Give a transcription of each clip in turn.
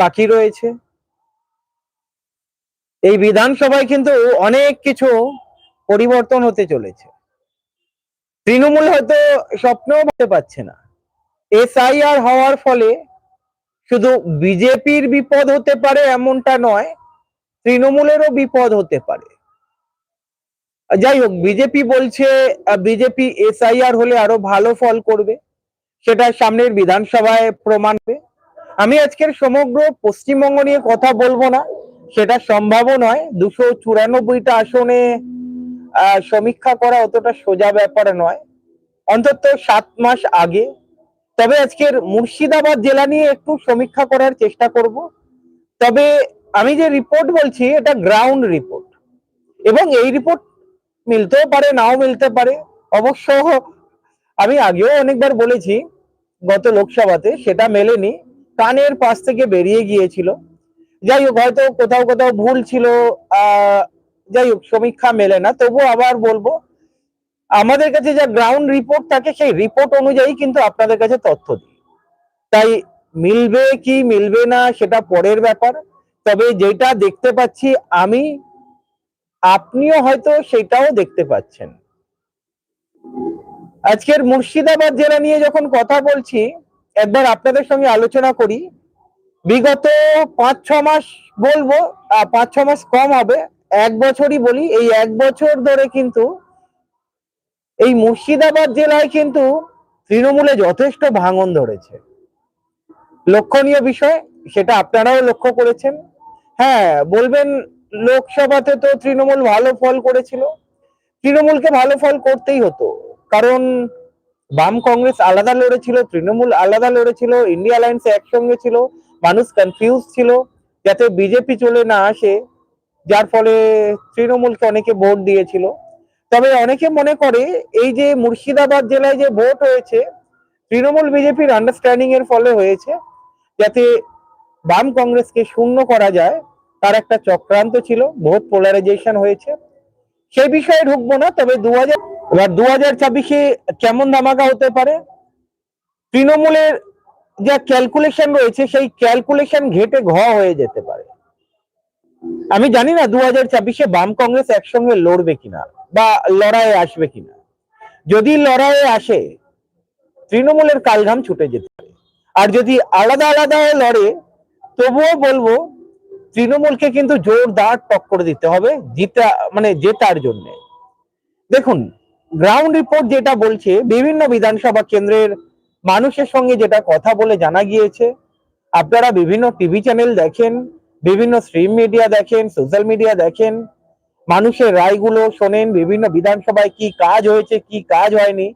বাকি রয়েছে। এই বিধানসভায় কিন্তু অনেক কিছু পরিবর্তন হতে চলেছে। তৃণমূল হয়তো স্বপ্নও ভাবতে পারছে না। এসআইআর হওয়ার ফলে শুধু বিজেপির বিপদ হতে পারে এমনটা নয়, তৃণমূলেরও বিপদ হতে পারে। যাই হোক, বিজেপি বলছে বিজেপি এসআইআর হলে আরও ভালো ফল করবে। সেটা সামনের বিধানসভায় প্রমাণ হবে। আমি আজকের সমগ্র পশ্চিমবঙ্গ নিয়ে কথা বলব না, সেটা সম্ভবও নয়। দুশো চুরানব্বইটা আসনে সমীক্ষা করা অতটা সোজা ব্যাপার নয়। অন্তত সাত মাস আগে। তবে আজকের মুর্শিদাবাদ জেলা নিয়ে একটু সমীক্ষা করার চেষ্টা করব। তবে আমি যে রিপোর্ট বলছি, এটা গ্রাউন্ড রিপোর্ট এবং এই রিপোর্ট মিলতেও পারে, নাও মিলতে পারে। অবশ্য আমি আগেও অনেকবার বলেছি, গত লোকসভাতে সেটা মেলেনি। কানের পাশ থেকে বেরিয়ে গিয়েছিল। যাই হোক, হয়তো কোথাও কোথাও ভুল ছিল যাই হোক, সমীক্ষা মেলে না। তবুও আবার বলব, আমাদের কাছে যা গ্রাউন্ড রিপোর্ট থাকে, সেই রিপোর্ট অনুযায়ী কিন্তু আপনাদের কাছে তথ্য দিই। তাই মিলবে কি মিলবে না, সেটা পরের ব্যাপার। তবে যেটা দেখতে পাচ্ছি আমি, আপনিও হয়তো সেটাও দেখতে পাচ্ছেন। আজকের মুর্শিদাবাদ জেলা নিয়ে যখন কথা বলছি একবার আপনাদের সঙ্গে আলোচনা করি। বিগত পাঁচ, ছ মাস বলব পাঁচ, ছ মাস কম হবে। এক বছরই বলি, এই এক বছর ধরে কিন্তু এই মুর্শিদাবাদ জেলায় কিন্তু তৃণমূলে যথেষ্ট ভাঙন ধরেছে। লক্ষণীয় বিষয়, সেটা আপনারাও লক্ষ্য করেছেন। হ্যাঁ বলবেন লোকসভাতে তো তৃণমূল ভালো ফল করেছিল। তৃণমূলকে ভালো ফল করতেই হতো। কারণ বাম কংগ্রেস আলাদা লড়েছিল, তৃণমূল আলাদা লড়েছিল, ইন্ডিয়া অ্যালায়েন্স একসঙ্গে ছিল, মানুষ কনফিউজ ছিল, যাতে বিজেপি চলে না আসে, যার ফলে তৃণমূলকে অনেকে ভোট দিয়েছিল। তবে অনেকে মনে করে এই যে মুর্শিদাবাদ জেলায় যে ভোট হয়েছে, তৃণমূল বিজেপির আন্ডারস্ট্যান্ডিং এর ফলে হয়েছে, যাতে বাম কংগ্রেসকে শূন্য করা যায়, তার একটা চক্রান্ত ছিল, ভোট পোলারাইজেশন হয়েছে। সেই বিষয়ে ঢুকবো না, তবে দু হাজার এবার দু হাজার ছাব্বিশে কেমন ধামাকা হতে পারে? তৃণমূলের যা ক্যালকুলেশন রয়েছে, সেই ক্যালকুলেশন ঘেটে ঘ হয়ে যেতে পারে। আমি জানি না দু হাজার ছাব্বিশে বাম কংগ্রেস একসঙ্গে লড়বে কিনা, বা লড়াইয়ে আসবে কিনা। যদি লড়াইয়ে আসে, তৃণমূলের কালঘাম ছুটে যেতে পারে। আর যদি আলাদা আলাদা লড়ে, তবুও বলব তৃণমূলকে কিন্তু জোরদার টক্কর দিতে হবে জিতা মানে জেতার জন্য। দেখুন গ্রাউন্ড রিপোর্ট যেটা বলছে, বিভিন্ন বিধানসভা কেন্দ্রের মানুষের সঙ্গে যেটা কথা বলে জানা গিয়েছে, আপনারা বিভিন্ন টিভি চ্যানেল দেখেন, বিভিন্ন স্ট্রিম মিডিয়া দেখেন সোশ্যাল মিডিয়া দেখেন, মানুষের রায়গুলো শোনেন, বিভিন্ন বিধানসভায় কি কাজ হয়েছে, কি কাজ হয়নি,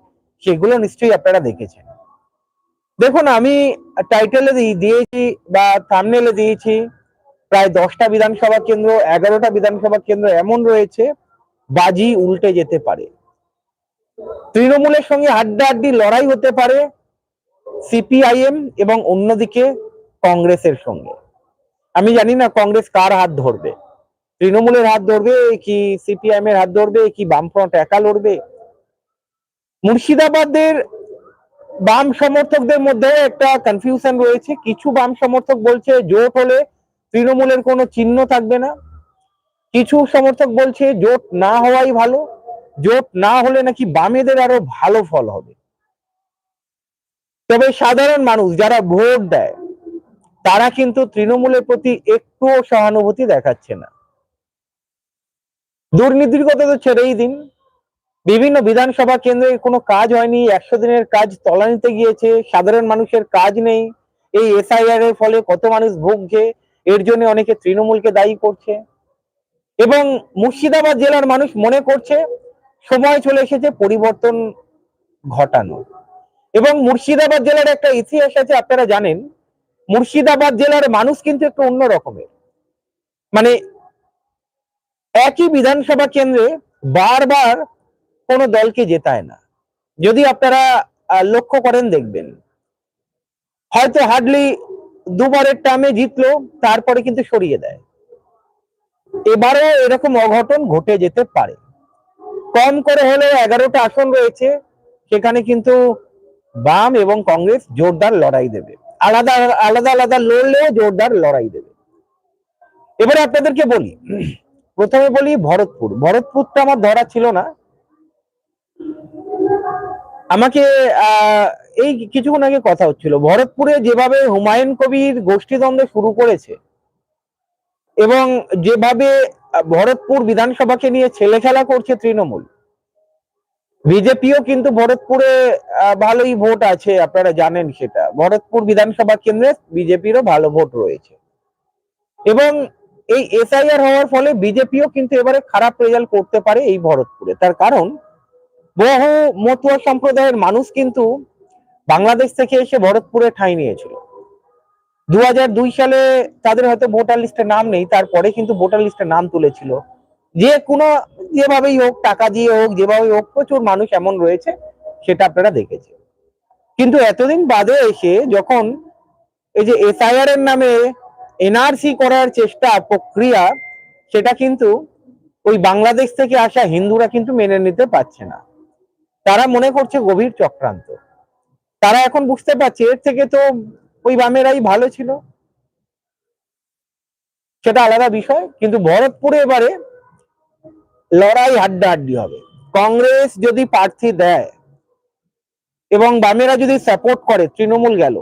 সেগুলো নিশ্চয়ই আপনারা দেখেছেন। দেখুন, আমি টাইটেলে দিয়েছি বা থামনেলে দিয়েছি প্রায় দশটা বিধানসভা কেন্দ্র, এগারোটা বিধানসভা কেন্দ্র এমন রয়েছে, বাজি উল্টে যেতে পারে। তৃণমূলের সঙ্গে হাড্ডাহাড্ডি লড়াই হতে পারে সিপিআইএম এবং অন্যদিকে কংগ্রেসের সঙ্গে। আমি জানি না কংগ্রেস কার হাত ধরবে। তৃণমূলের হাত ধরবে কি সিপিআইএম এর হাত ধরবে কি বামফ্রন্ট একা লড়বে? মুর্শিদাবাদের বাম সমর্থকদের মধ্যে একটা কনফিউশন রয়েছে। কিছু বাম সমর্থক বলছে, জোট হলে তৃণমূলের কোনো চিহ্ন থাকবে না। কিছু সমর্থক বলছে জোট না হওয়াই ভালো। জোট না হলে নাকি বামেদের আরও ভালো ফল হবে। তবে সাধারণ মানুষ যারা ভোট দেয়, তারা কিন্তু তৃণমূলের প্রতি একটুও সহানুভূতি দেখাচ্ছে না। দুর্নীতির কথা তো ছেড়েই দিন। বিভিন্ন বিধানসভা কেন্দ্রে কোনো কাজ হয়নি, একশো দিনের কাজ তলানিতে গিয়েছে, সাধারণ মানুষের কাজ নেই। এই এসআইআর এর ফলে কত মানুষ ভুগছে এর জন্য অনেকে তৃণমূলকে দায়ী করছে। এবং মুর্শিদাবাদ জেলার মানুষ মনে করছে, সময় চলে এসেছে পরিবর্তন ঘটানো। এবং মুর্শিদাবাদ জেলার একটা ইতিহাস আছে, আপনারা জানেন, মুর্শিদাবাদ জেলার মানুষ কিন্তু একটু অন্য রকমের। মানে একই বিধানসভা কেন্দ্রে বারবার কোনো দলকে জেতায় না। যদি আপনারা লক্ষ্য করেন দেখবেন, হয়তো হার্ডলি দুবারের টার্মে জিতলো তারপরে কিন্তু সরিয়ে দেয়। এবারও এরকম অঘটন ঘটে যেতে পারে। কম করে হলেও এগারোটা আসন রয়েছে সেখানে কিন্তু বাম এবং কংগ্রেস জোরদার লড়াই দেবে। আলাদা আলাদা আলাদা লড়লেও জোরদার লড়াই দেবে। এবারে আপনাদেরকে বলি প্রথমে বলি ভরতপুর। ভরতপুরটা আমার ধরা ছিল না। আমাকে আহ, এই কিছুক্ষণ আগে কথা হচ্ছিল। ভরতপুরে যেভাবে হুমায়ুন কবির গোষ্ঠীদ্বন্দ্ব শুরু করেছে এবং যেভাবে ভরতপুর বিধানসভাকে নিয়ে ছেলে খেলা করছে তৃণমূল, বিজেপিও কিন্তু ভরতপুরে ভালোই ভোট আছে, আপনারা জানেন সেটা। ভরতপুর বিধানসভা কেন্দ্রে বিজেপিরও ভালো ভোট রয়েছে। এবং এই এসআইআর হওয়ার ফলে বিজেপিও কিন্তু এবারে খারাপ রেজাল্ট করতে পারে এই ভরতপুরে। তার কারণ, বহু মতুয়া সম্প্রদায়ের মানুষ কিন্তু বাংলাদেশ থেকে এসে ভরতপুরে ঠাঁই নিয়েছিল। দু সালে তাদের হয়তো ভোটার লিস্টে নাম নেই, তারপরে কিন্তু ভোটার লিস্টে নাম তুলেছিল। যে কোনো যেভাবেই হোক, টাকা দিয়ে হোক, যেভাবেই হোক, প্রচুর মানুষ এমন রয়েছে, সেটা আপনারা দেখেছেন। কিন্তু এতদিন বাদে এসে যখন এই যে এসআইআর এর নামে এনআরসি করার চেষ্টা, প্রক্রিয়া, সেটা কিন্তু ওই বাংলাদেশ থেকে আসা হিন্দুরা কিন্তু মেনে নিতে পারছে না। তারা মনে করছে গভীর চক্রান্ত। তারা এখন বুঝতে পারছে, এর থেকে তো ওই বামেরাই ভালো ছিল। সেটা আলাদা বিষয়, কিন্তু ভরতপুরে এবারে লড়াই হাড্ডাহাড্ডি হবে। কংগ্রেস যদি প্রার্থী দেয় এবং বামেরা যদি সাপোর্ট করে, তৃণমূল গেল।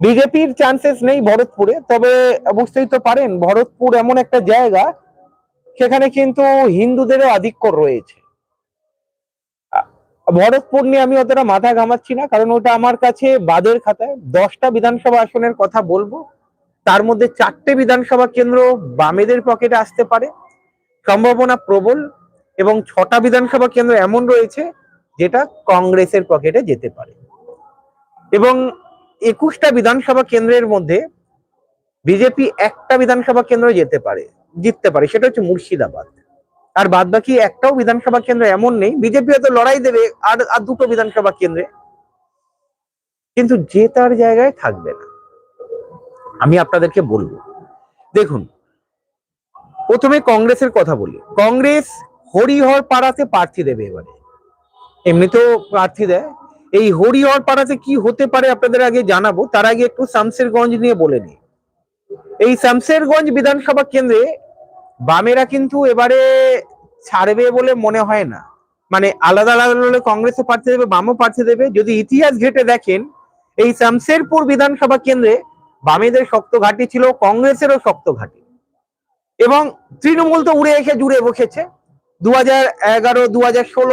বিজেপির চান্সেস নেই ভরতপুরে, তবে বুঝতেই তো পারেন, ভরতপুর এমন একটা জায়গা, সেখানে কিন্তু হিন্দুদেরও আধিক্য রয়েছে। ভরতপুর নিয়ে আমি অতটা মাথা ঘামাচ্ছি না, কারণ ওটা আমার কাছে বাদের খাতায়। দশটা বিধানসভা আসনের কথা বলব। তার মধ্যে চারটে বিধানসভা কেন্দ্র বামেদের পকেটে আসতে পারে। সম্ভাবনা প্রবল এবং ছটা বিধানসভা কেন্দ্র এমন রয়েছে যেটা কংগ্রেসের পকেটে যেতে পারে। এবং একুশটা বিধানসভা কেন্দ্রের মধ্যে বিজেপি একটা বিধানসভা কেন্দ্র যেতে পারে, জিততে পারে, সেটা হচ্ছে মুর্শিদাবাদ। আর বাদ বাকি একটাও বিধানসভা কেন্দ্র এমন নেই। বিজেপি হয়তো লড়াই দেবে আর আর দুটো বিধানসভা কেন্দ্রে। কিন্তু যে তার জায়গায় থাকবে না, আমি আপনাদেরকে বলব। দেখুন, প্রথমে কংগ্রেসের কথা বলি। কংগ্রেস হরিহর পাড়াতে প্রার্থী দেবে এবারে। এমনিতেও প্রার্থী দেয়। এই হরিহর পাড়াতে কি হতে পারে আপনাদের আগে জানাব। তার আগে একটু শামসেরগঞ্জ নিয়ে বলে নিই। এই শামসেরগঞ্জ বিধানসভা কেন্দ্রে বামেরা কিন্তু এবারে ছাড়বে বলে মনে হয় না। মানে আলাদা আলাদা হলে কংগ্রেসও প্রার্থী দেবে, বামও প্রার্থী দেবে। যদি ইতিহাস ঘেটে দেখেন, এই শামসেরপুর বিধানসভা কেন্দ্রে বামেদের শক্ত ঘাঁটি ছিল, কংগ্রেসেরও শক্ত ঘাঁটি। এবং তৃণমূল তো উড়ে এসে জুড়ে বসেছে। দু হাজার এগারো দু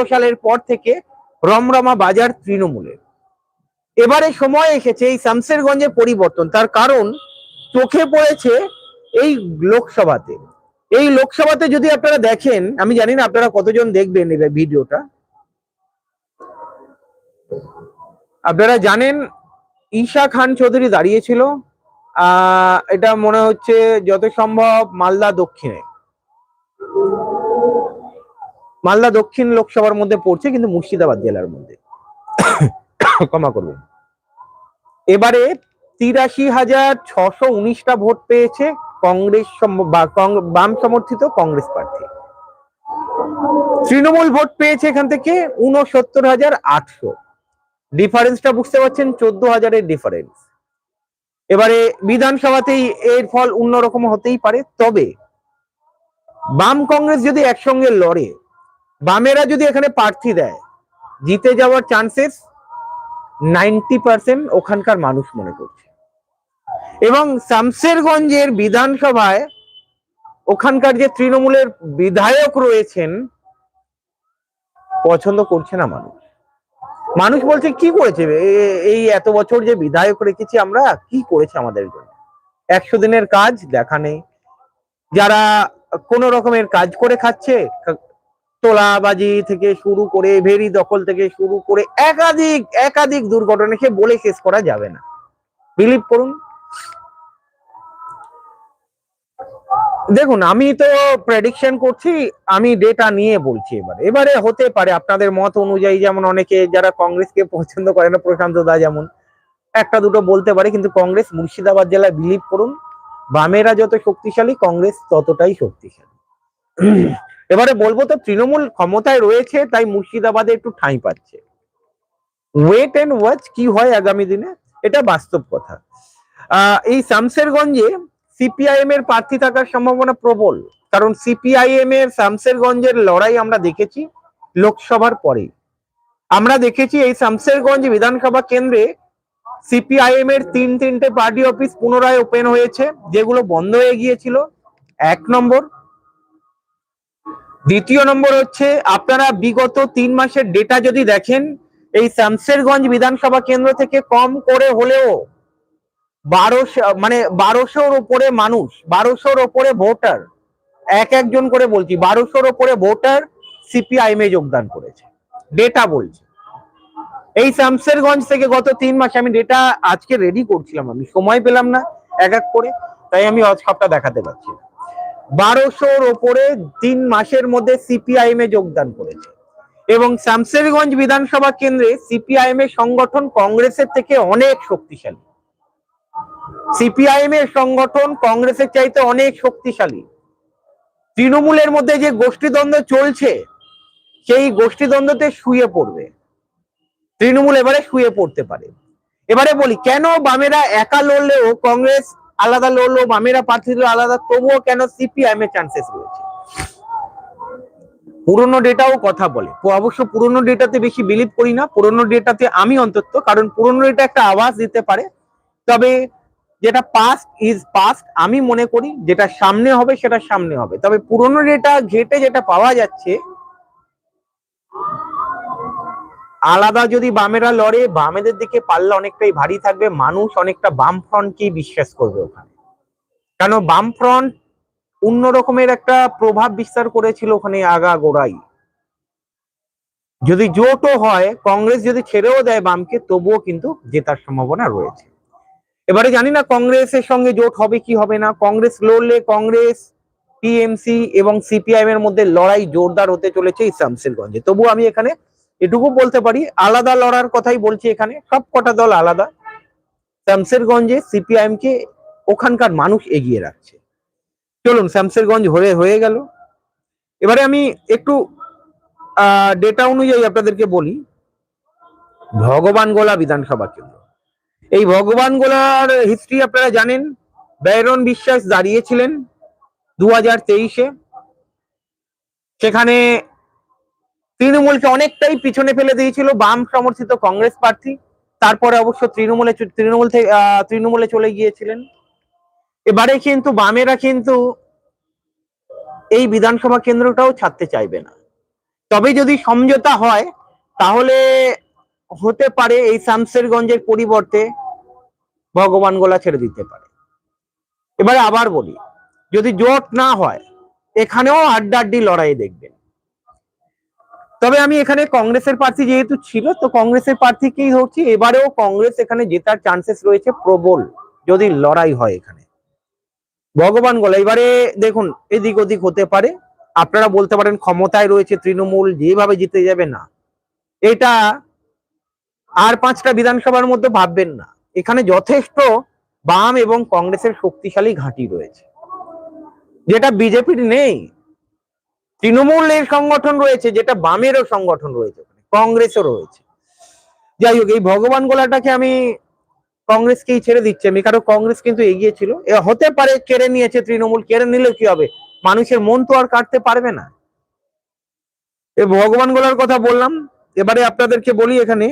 সালের পর থেকে রমরমা বাজার তৃণমূলের এবারে সময় এসেছে এই শামসেরগঞ্জে পরিবর্তন। তার কারণ চোখে পড়েছে এই লোকসভাতে। এই লোকসভাতে যদি আপনারা দেখেন, আমি জানি না আপনারা কতজন দেখবেন এই ভিডিওটা। আপনারা জানেন, ঈশা খান চৌধুরী দাঁড়িয়েছিল। এটা মনে হচ্ছে যত সম্ভব মালদা দক্ষিণে। মালদা দক্ষিণ লোকসভার মধ্যে পড়ছে, কিন্তু মুর্শিদাবাদ জেলার মধ্যে। ক্ষমা করবেন এবারে তিরাশি হাজার ছশো উনিশটা ভোট পেয়েছে। কংগ্রেস বা বাম সমর্থিত কংগ্রেস প্রার্থী। তৃণমূল ভোট পেয়েছে এখান থেকে উনসত্তর হাজার আটশো। ডিফারেন্সটা বুঝতে পারছেন, চোদ্দ হাজারের ডিফারেন্স। এবারে বিধানসভাতেই এর ফল অন্যরকম হতেই পারে, তবে বাম কংগ্রেস যদি একসঙ্গে লড়ে, বামেরা যদি এখানে প্রার্থী দেয়, জিতে যাওয়ার চান্সেস নাইনটি পার্সেন্ট ওখানকার মানুষ মনে করছে। এবং শামসেরগঞ্জের বিধানসভায় ওখানকার যে তৃণমূলের বিধায়ক রয়েছেন, পছন্দ করছে না মানুষ। মানুষ বলছে, কি করেছে? এই এত বছর যে বিধায়ক রেখেছি আমরা, কি করেছে আমাদের জন্য? একশো দিনের কাজ, দেখা নেই। যারা কোন রকমের কাজ করে খাচ্ছে, তোলাবাজি থেকে শুরু করে, ভেরি দখল থেকে শুরু করে, একাধিক একাধিক দুর্ঘটনা সে বলে শেষ করা যাবে না। বিলিভ করুন। দেখুন, আমি তো প্রেডিকশন করছি, আমি ডেটা নিয়ে বলছি এবারে। এবারে হতে পারে আপনাদের মত অনুযায়ী, যেমন অনেকে যারা কংগ্রেসকে পছন্দ করে না, প্রশান্ত দা যেমন, একটা দুটো বলতে পারে, কিন্তু কংগ্রেস মুর্শিদাবাদ জেলায় বিলিভ করুন, বামেরা যত শক্তিশালী, কংগ্রেস ততটাই শক্তিশালী। এবারে বলব তো, তৃণমূল ক্ষমতায় রয়েছে, তাই মুর্শিদাবাদে একটু ঠাঁই পাচ্ছে। ওয়েট এন্ড ওয়াচ কি হয় আগামী দিনে, এটা বাস্তব কথা। এই শামসেরগঞ্জে সিপিআইএম এর প্রার্থী থাকার সম্ভাবনা প্রবল। কারণ সিপিআইএম এর শামসেরগঞ্জের লড়াই আমরা দেখেছি লোকসভার পরে আমরা দেখেছি এই শামসেরগঞ্জ বিধানসভা কেন্দ্রে সিপিআইএম এর তিন তিনটে পার্টি অফিস পুনরায় ওপেন হয়েছে, যেগুলো বন্ধ হয়ে গিয়েছিল। এক নম্বর। দ্বিতীয় নম্বর হচ্ছে, আপনারা বিগত তিন মাসের ডেটা যদি দেখেন, এই শামসেরগঞ্জ বিধানসভা কেন্দ্র থেকে কম করে হলেও বারোশো মানে বারোশোর ওপরে মানুষ, বারোশোর ওপরে ভোটার, এক একজন করে বলছি, বারোশোর ওপরে ভোটার সিপিআইএম এ যোগদান করেছে ডেটা বলছে। এই শামসেরগঞ্জ থেকে গত তিন মাসে আমি ডেটা আজকে রেডি করছিলাম আমি, সময় পেলাম না এক এক করে, তাই আমি সবটা দেখাতে পারছি বারোশোর ওপরে তিন মাসের মধ্যে সিপিআইএম এ যোগদান করেছে এবং শামসেরগঞ্জ বিধানসভা কেন্দ্রে সিপিআইএম এর সংগঠন কংগ্রেসের থেকে অনেক শক্তিশালী। সিপিআইএম এর সংগঠন কংগ্রেসের চাইতে অনেক শক্তিশালী। তৃণমূলের মধ্যে যে গোষ্ঠীদ্বন্দ্ব চলছে, সেই গোষ্ঠীদ্বন্দ্বতে শুয়ে পড়বে। তৃণমূল এবারে শুয়ে পড়তে পারে। এবারে বলি, কেন বামেরা একা লড়লেও কংগ্রেস আলাদা লড়লো, বামেরা প্রার্থী আলাদা, তবুও কেন সিপিআইএম এর চান্সেস রয়েছে? পুরনো ডেটাও কথা বলে। অবশ্য পুরনো ডেটাতে বেশি বিলিভ করি না। পুরনো ডেটাতে আমি অন্তত, কারণ পুরনো ডেটা একটা আওয়াজ দিতে পারে। তবে যেটা পাস্ট ইজ পাস্ট আমি মনে করি যেটা সামনে হবে সেটা সামনে হবে। তবে পুরনো ডেটা ঘেটে যেটা পাওয়া যাচ্ছে, আলাদা যদি বামেরা লড়ে, বামেদের দিকে পাল্লা অনেকটাই ভারী থাকবে, মানুষ অনেকটা বাম ফ্রন্টকেই বিশ্বাস করবে ওখানে। কেন বাম ফ্রন্ট অন্য রকমের একটা প্রভাব বিস্তার করেছিল ওখানে আগা গোড়াই। যদি জোটও হয়, কংগ্রেস যদি ছেড়েও দেয় বামকে, তবুও কিন্তু জেতার সম্ভাবনা রয়েছে। এবারে জানি না কংগ্রেসের সঙ্গে জোট হবে কি হবে না। কংগ্রেস লড়লে কংগ্রেস টিএমসি এবং সিপিআইএম এর মধ্যে লড়াই জোরদার হতে চলেছে এই শামসেরগঞ্জে তবু আমি এখানে এটুকু বলতে পারি, আলাদা লড়ার কথাই বলছি এখানে, সব কটা দল আলাদা। শামসেরগঞ্জে সিপিআইএম কে ওখানকার মানুষ এগিয়ে রাখছে। চলুন, শামসেরগঞ্জ হয়ে হয়ে গেল। এবারে আমি একটু ডেটা অনুযায়ী আপনাদেরকে বলি, ভগবান গোলা বিধানসভা কেন্দ্র। এই ভগবান গোলার হিস্ট্রি আপনারা জানেন? ব্যয়রন বিশ্বাস দাঁড়িয়েছিলেন দু হাজার তেইশে। সেখানে তৃণমূলকে অনেকটাই পিছনে ফেলে দিয়েছিল বাম সমর্থিত কংগ্রেস প্রার্থী। তারপরে অবশ্য তৃণমূলে তৃণমূল থেকে তৃণমূলে চলে গিয়েছিলেন। এবারে কিন্তু, বামেরা কিন্তু এই বিধানসভা কেন্দ্রটাও ছাড়তে চাইবে না। তবে যদি সমঝোতা হয়, তাহলে হতে পারে এই শামসেরগঞ্জের পরিবর্তে ভগবান গোলা ছেড়ে দিতে পারে। এবারে আবার বলি, যদি জোট না হয়, এখানেও আড্ডাড্ডি লড়াই দেখবেন। তবে আমি এখানে কংগ্রেসের প্রার্থী যেহেতু ছিল, তো কংগ্রেসের প্রার্থীকেই ধরছি। এবারেও কংগ্রেস এখানে জেতার চান্সেস রয়েছে প্রবল, যদি লড়াই হয় এখানে। ভগবান গোলা এবারে দেখুন, এদিক ওদিক হতে পারে। আপনারা বলতে পারেন ক্ষমতায় রয়েছে তৃণমূল, যেভাবে জিতে যাবে না। এটা আর পাঁচটা বিধানসভার মধ্যে ভাববেন না। এখানে যথেষ্ট বাম এবং কংগ্রেসের শক্তিশালী ঘাঁটি রয়েছে। যেটা বিজেপির নেই। তৃণমূলের সংগঠন রয়েছে যেটা বামেরও সংগঠন রয়েছে ওখানে, কংগ্রেসও রয়েছে। যাই হোক এই ভগবান গোলাটাকে আমি কংগ্রেসকেই ছেড়ে দিচ্ছি। আমি কারণ কংগ্রেস কিন্তু এগিয়ে ছিল। হতে পারে কেড়ে নিয়েছে তৃণমূল কেড়ে নিলে কি হবে? মানুষের মন তো আর কাটতে পারবে না। এ ভগবান গোলার কথা বললাম। এবারে আপনাদেরকে বলি এখানে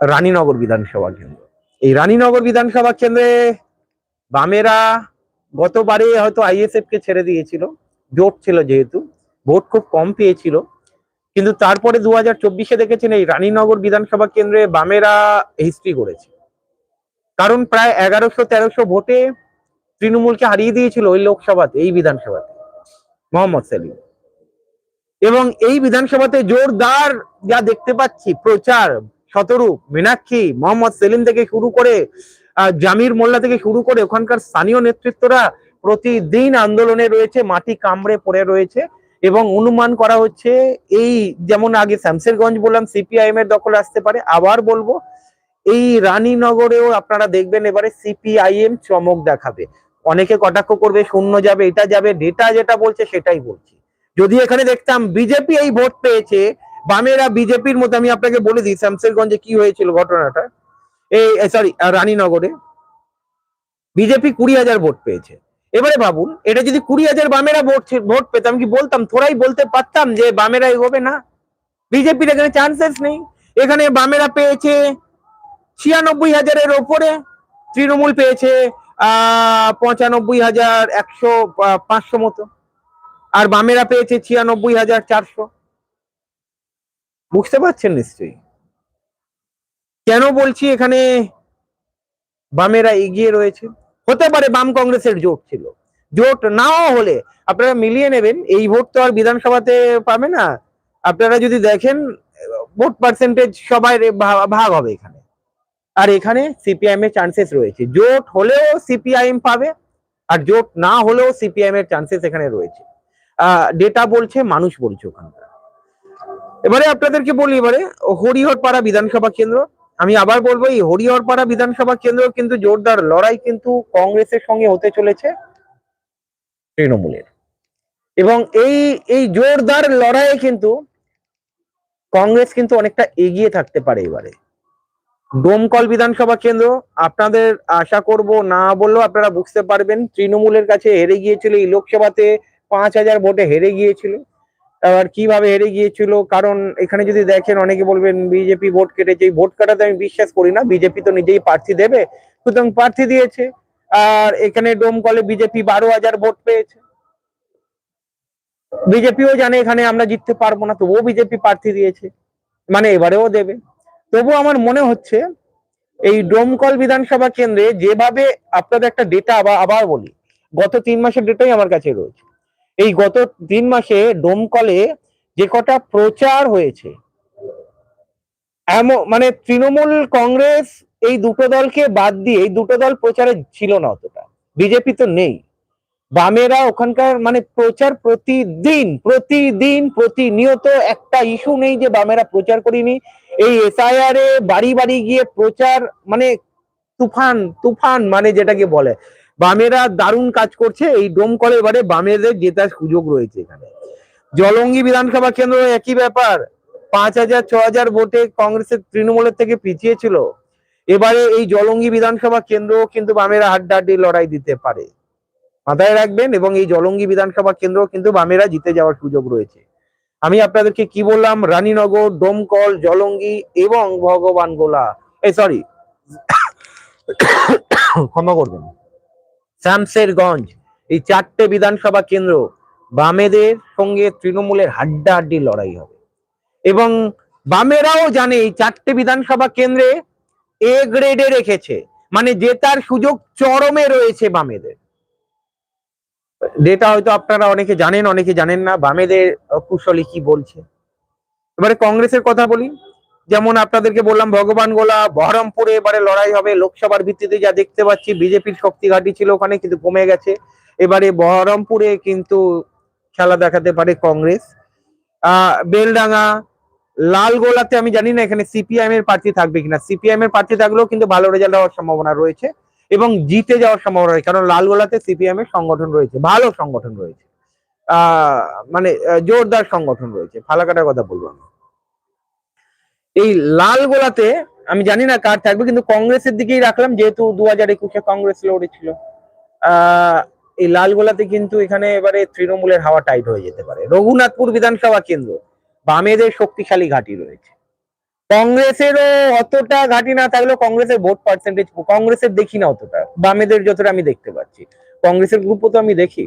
রানীনগর বিধানসভা কেন্দ্র। এই রানীনগর বিধানসভা কেন্দ্রে বামেরা গতবারে হয়তো আইএসএফ কে ছেড়ে দিয়েছিল। জোট ছিল যেহেতু, ভোট খুব কম পেয়েছিল। কিন্তু তারপরে দু হাজার চব্বিশে দেখেছেন এই রানীনগর বিধানসভা কেন্দ্রে বামেরা হিস্ট্রি করেছে। কারণ প্রায় এগারোশো তেরোশো ভোটে তৃণমূলকে হারিয়ে দিয়েছিল ওই লোকসভাতে, এই বিধানসভাতে, মোহাম্মদ সেলিম। এবং এই বিধানসভাতে জোরদার যা দেখতে পাচ্ছি, প্রচার শতরূপ মীনাক্ষী, মোহাম্মদ সেলিম থেকে শুরু করে জামির মোল্লা থেকে শুরু করে ওখানকার স্থানীয় নেতৃত্বরা প্রতিদিন আন্দোলনে রয়েছে, মাটি কামড়ে পড়ে রয়েছে এবং অনুমান করা হচ্ছে এই যেমন আগে শামসেরগঞ্জ বললাম, সিপিআইএম এর দখলে আসতে পারে, আবার বলব এই রানীনগরেও আপনারা দেখবেন এবারে সিপিআইএম চমক দেখাবে। অনেকে কটাক্ষ করবে, শূন্য যাবে, এটা যাবে, ডেটা যেটা বলছে সেটাই বলছি। যদি এখানে দেখতাম, বিজেপি এই ভোট পেয়েছে বামেরা বিজেপির মতো আমি আপনাকে বলে দিই শামসেরগঞ্জে কি হয়েছিল ঘটনাটা? এই সরি রানীনগরে বিজেপি কুড়ি হাজার ভোট পেয়েছে। এবারে ভাবুন, এটা যদি কুড়ি হাজার বামেরা ভোট ভোট পেতাম কি বলতাম? থোড়াই বলতে পারতাম যে বামেরা এগোবে না। বিজেপির এখানে চান্সেস নেই। এখানে বামেরা পেয়েছে ছিয়ানব্বই হাজারের ওপরে, তৃণমূল পেয়েছে, আহ, পঁচানব্বই হাজার একশো পাঁচশো মতো। আর বামেরা পেয়েছে ছিয়ানব্বই হাজার চারশো। বুঝতে পারছেন নিশ্চয়ই। কেন বলছি এখানে বামেরা এগিয়ে রয়েছে? হতে পারে বাম কংগ্রেসের জোট ছিল। জোট নাও হলে আপনারা মিলিয়ে নেবেন, এই ভোট তো আর বিধানসভাতে পাবে না। আপনারা যদি দেখেন ভোট পার্সেন্টেজ সবাই ভাগ হবে এখানে। আর এখানে সিপিআইএম এর চান্সেস রয়েছে। জোট হলেও সিপিআইএম পাবে, আর জোট না হলেও সিপিআইএম এর চান্সেস এখানে রয়েছে। আহ ডেটা বলছে, মানুষ বলছে ওখানকার। এবারে আপনাদেরকে বলি, এবারে হরিহরপাড়া বিধানসভা কেন্দ্র। আমি আবার বলব, এই হরিহরপাড়া বিধানসভা কেন্দ্র কিন্তু জোরদার লড়াই কিন্তু কংগ্রেসের সঙ্গে হতে চলেছে তৃণমূলের। এবং এই এই জোরদার লড়াইয়ে কিন্তু কংগ্রেস কিন্তু অনেকটা এগিয়ে থাকতে পারে এবারে। ডোমকল বিধানসভা কেন্দ্র, আপনাদের আশা করব, না বললেও আপনারা বুঝতে পারবেন, তৃণমূলের কাছে হেরে গিয়েছিল, এই লোকসভাতে পাঁচ হাজার ভোটে হেরে গিয়েছিল। আবার কীভাবে হেরে গিয়েছিল? কারণ এখানে যদি দেখেন, অনেকে বলবেন বিজেপি ভোট কেটেছে। এই ভোট কাটাতে আমি বিশ্বাস করি না। বিজেপি তো নিজেই প্রার্থী দেবে। সুতরাং প্রার্থী দিয়েছে। আর এখানে ডোমকলে বিজেপি বারো হাজার ভোট পেয়েছে। বিজেপিও জানে এখানে আমরা জিততে পারব না, তবুও বিজেপি প্রার্থী দিয়েছে। মানে এবারেও দেবে। তবু আমার মনে হচ্ছে, এই ডোমকল বিধানসভা কেন্দ্রে যেভাবে আপনাদের একটা ডেটা আবার আবার বলি, গত তিন মাসের ডেটাই আমার কাছে রয়েছে। এই গত তিন মাসে ডোমকলে যে কটা প্রচার হয়েছে, এমন মানে তৃণমূল কংগ্রেস এই দুটো দলকে বাদ দিয়ে এই দুটো দল প্রচারে ছিল না অতটা। বিজেপি তো নেই। বামেরা ওখানকার মানে প্রচার প্রতিদিন প্রতিদিন প্রতিনিয়ত একটা ইস্যু নেই যে বামেরা প্রচার করিনি। এই এসআইআর এ বাড়ি বাড়ি গিয়ে প্রচার মানে তুফান তুফান মানে যেটাকে বলে। বামেরা দারুণ কাজ করছে। এই ডোমকলে এবারে বামেদের জেতার সুযোগ রয়েছে এখানে। জলঙ্গি বিধানসভা কেন্দ্র একই ব্যাপার। পাঁচ হাজার, ছ হাজার ভোটে কংগ্রেসের তৃণমূলের থেকে পিছিয়ে ছিল। এবারে এই জলঙ্গি বিধানসভা কেন্দ্র কিন্তু বামেরা হাড্ডাহাড্ডি লড়াই দিতে পারে। মাথায় রাখবেন, এবং এই জলঙ্গি বিধানসভা কেন্দ্র কিন্তু বামেরা জিতে যাওয়ার সুযোগ রয়েছে। আমি আপনাদেরকে কি বললাম? রানীনগর, ডোমকল, জলঙ্গি এবং ভগবান গোলা এই সরি ক্ষমা করবেন। শামশেরগঞ্জ এই চারটে বিধানসভা কেন্দ্র বামেদের সঙ্গে তৃণমূলের হাড্ডাহাড্ডি লড়াই হবে। এবং বামেরাও জানে এই চারটে বিধানসভা কেন্দ্রে এ গ্রেডে রেখেছে মানে জেতার সুযোগ চরমে রয়েছে বামেদের। ডেটা হয়তো আপনারা অনেকে জানেন অনেকে জানেন না, বামেদের কুশলী কি বলছে? এবারে কংগ্রেসের কথা বলি। যেমন আপনাদেরকে বললাম, ভগবান গোলা, বহরমপুরে এবারে লড়াই হবে, লোকসভার ভিত্তিতে যা দেখতে পাচ্ছি, বিজেপির শক্তি ঘাটি ছিল ওখানে, কিন্তু কমে গেছে। এবারে বহরমপুরে কিন্তু খেলা দেখাতে পারে কংগ্রেস। বেলডাঙ্গা, লালগোলাতে আমি জানি না এখানে সিপিআইএম এর প্রার্থী থাকবে কিনা। সিপিআইএম এর প্রার্থী থাকলেও কিন্তু ভালো রেজাল্ট হওয়ার সম্ভাবনা রয়েছে এবং জিতে যাওয়ার সম্ভাবনা রয়েছে, কারণ লালগোলাতে সিপিএম এর সংগঠন রয়েছে, ভালো সংগঠন রয়েছে। আহ মানে জোরদার সংগঠন রয়েছে। ফালাকাটার কথা বলব আমি। এই লালগোলাতে আমি জানি না কার থাকবে, কিন্তু কংগ্রেসের দিকেই রাখলাম, যেহেতু দু হাজার একুশে কংগ্রেস লড়েছিল আহ, এই লালগোলাতে কিন্তু এখানে এবারে তৃণমূলের হাওয়া টাইট হয়ে যেতে পারে। রঘুনাথপুর বিধানসভা কেন্দ্র, বামেদের শক্তিশালী ঘাঁটি রয়েছে। কংগ্রেসেরও অতটা ঘাঁটি না থাকলেও কংগ্রেসের ভোট পার্সেন্টেজ কংগ্রেসের দেখি না অতটা। বামেদের যতটা আমি দেখতে পাচ্ছি। কংগ্রেসের গ্রুপও তো আমি দেখি।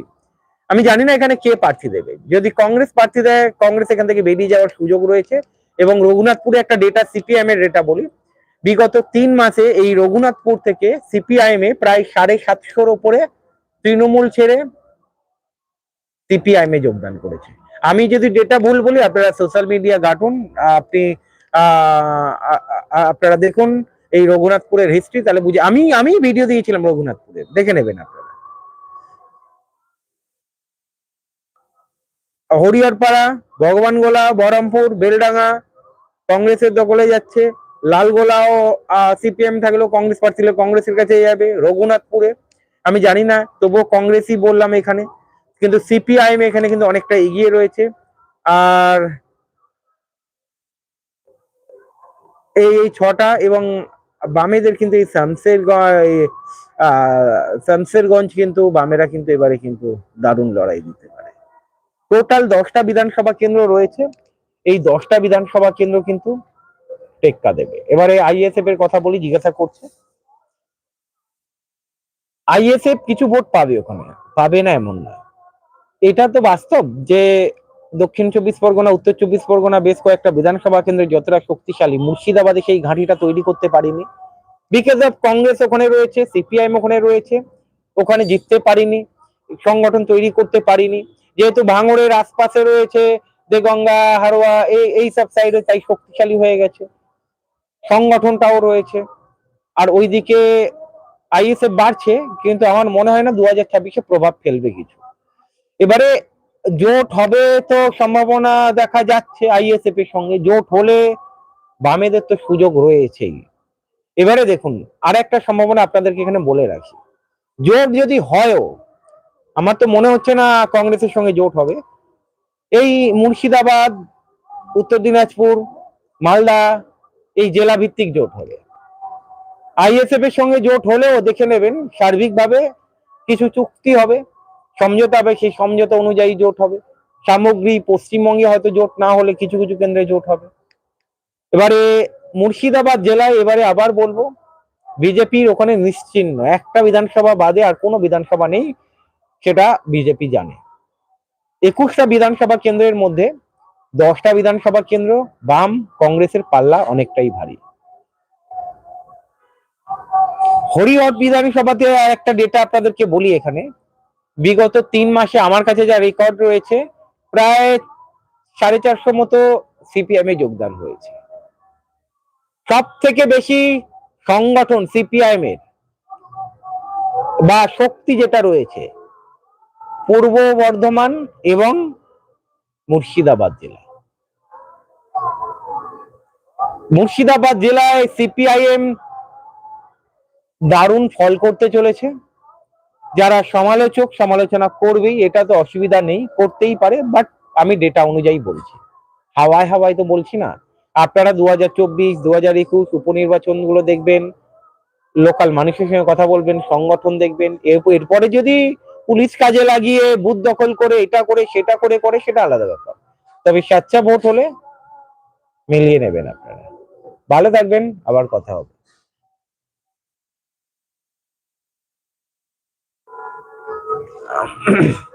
আমি জানি না এখানে কে প্রার্থী দেবে। যদি কংগ্রেস প্রার্থী দেয়, কংগ্রেস এখান থেকে বেরিয়ে যাওয়ার সুযোগ রয়েছে। এবং রঘুনাথপুরে একটা ডেটা সিপিআইএম এর ডেটা বলি। বিগত তিন মাসে এই রঘুনাথপুর থেকে সিপিআইএম এ প্রায় সাড়ে সাতশোর ওপরে তৃণমূল ছেড়ে সিপিআইএম এ যোগদান করেছে। আমি যদি ডেটা ভুল বলি, আপনারা সোশ্যাল মিডিয়া ঘাটুন, আপনি আপনারা দেখুন এই রঘুনাথপুরের হিস্ট্রি তাহলে বুঝে আমি আমি ভিডিও দিয়েছিলাম রঘুনাথপুরের, দেখে নেবেন আপনারা। হরিহরপাড়া, ভগবানগোলা, বহরমপুর, বেলডাঙ্গা কংগ্রেসের দখলে যাচ্ছে। লালগোলাও সিপিএম থাকলেও কংগ্রেস প্রার্থী কংগ্রেসের কাছে যাবে, রঘুনাথপুরে। আমি জানি না, তবুও কংগ্রেসই বললাম এখানে। কিন্তু সিপিআইএম এখানে কিন্তু অনেকটা এগিয়ে রয়েছে। আর এই এই ছটা এবং বামেদের কিন্তু এই শামসের শামসেরগঞ্জ কিন্তু বামেরা কিন্তু এবারে কিন্তু দারুণ লড়াই দিতে পারে। টোটাল দশটা বিধানসভা কেন্দ্র রয়েছে। এই দশটা বিধানসভা কেন্দ্র কিন্তু টেক্কা দেবে। এবারে আইএসএফ এর কথা বলি, জিজ্ঞাসা করছে। আইএসএফ কিছু ভোট পাবে ওখানে? পাবে না এমন না। এটা তো বাস্তব যে দক্ষিণ চব্বিশ পরগনা, উত্তর চব্বিশ পরগনা বেশ কয়েকটা বিধানসভা কেন্দ্র যতটা শক্তিশালী মুর্শিদাবাদে সেই ঘাঁটিটা তৈরি করতে পারিনি। বিকজ অফ কংগ্রেস ওখানে রয়েছে, সিপিআইএম ওখানে রয়েছে, ওখানে জিততে পারিনি, সংগঠন তৈরি করতে পারিনি। যেহেতু ভাঙড়ের আশপাশে রয়েছে দেগঙ্গা হারোয়া, এই এই সব সাইডে তাই শক্তিশালী হয়ে গেছে। সংগঠনটাও রয়েছে। আর ওইদিকে আইএসএফ বাড়ছে, কিন্তু আমার মনে হয় না দু হাজার ছাব্বিশে প্রভাব ফেলবে কিছু। এবারে জোট হবে তো সম্ভাবনা দেখা যাচ্ছে আইএসএফ এর সঙ্গে। জোট হলে বামেদের তো সুযোগ রয়েছেই। এবারে দেখুন আর একটা সম্ভাবনা আপনাদেরকে এখানে বলে রাখি। জোট যদি হয়ও আমার তো মনে হচ্ছে না কংগ্রেসের সঙ্গে জোট হবে। এই মুর্শিদাবাদ, উত্তর দিনাজপুর, মালদা, এই জেলা ভিত্তিক জোট হবে। আইএসএফ এর সঙ্গে জোট হলেও দেখে নেবেন, সার্বিকভাবে কিছু চুক্তি হবে। সমঝোতা হবে, সেই সমঝোতা অনুযায়ী জোট হবে। সামগ্রী পশ্চিমবঙ্গে হয়তো জোট না হলে কিছু কিছু কেন্দ্রে জোট হবে। এবারে মুর্শিদাবাদ জেলায় এবারে আবার বলব, বিজেপির ওখানে নিশ্চিহ্ন একটা বিধানসভা বাদে আর কোনো বিধানসভা নেই। সেটা বিজেপি জানে। একুশটা বিধানসভা কেন্দ্রের মধ্যে দশটা বিধানসভা কেন্দ্র বাম কংগ্রেসের পাল্লা অনেকটাই ভারী। হরিহর বিধানসভাতে একটা ডেটা আপনাদেরকে বলি এখানে। বিগত তিন মাসে আমার কাছে যা রেকর্ড রয়েছে, প্রায় সাড়ে চারশো মতো সিপিএম এ যোগদান হয়েছে। সব থেকে বেশি সংগঠন সিপিআইএম এর বা শক্তি যেটা রয়েছে পূর্ব বর্ধমান এবং মুর্শিদাবাদ জেলা। মুর্শিদাবাদ জেলায় সিপিআইএম দারুণ ফল করতে চলেছে। যারা সমালোচক, সমালোচনা করবেই, এটা তো অসুবিধা নেই, করতেই পারে বাট আমি ডেটা অনুযায়ী বলছি। হাওয়ায় হাওয়ায় তো বলছি না। আপনারা দু হাজার চব্বিশ দু হাজার একুশ উপনির্বাচনগুলো দেখবেন, লোকাল মানুষের সঙ্গে কথা বলবেন, সংগঠন দেখবেন এরপরে যদি পুলিশ কাজে লাগিয়ে বুথ দখল করে এটা করে, সেটা করে করে, সেটা আলাদা ব্যাপার। তবে স্বেচ্ছা ভোট হলে মিলিয়ে নেবেন আপনারা। ভালো থাকবেন, আবার কথা হবে।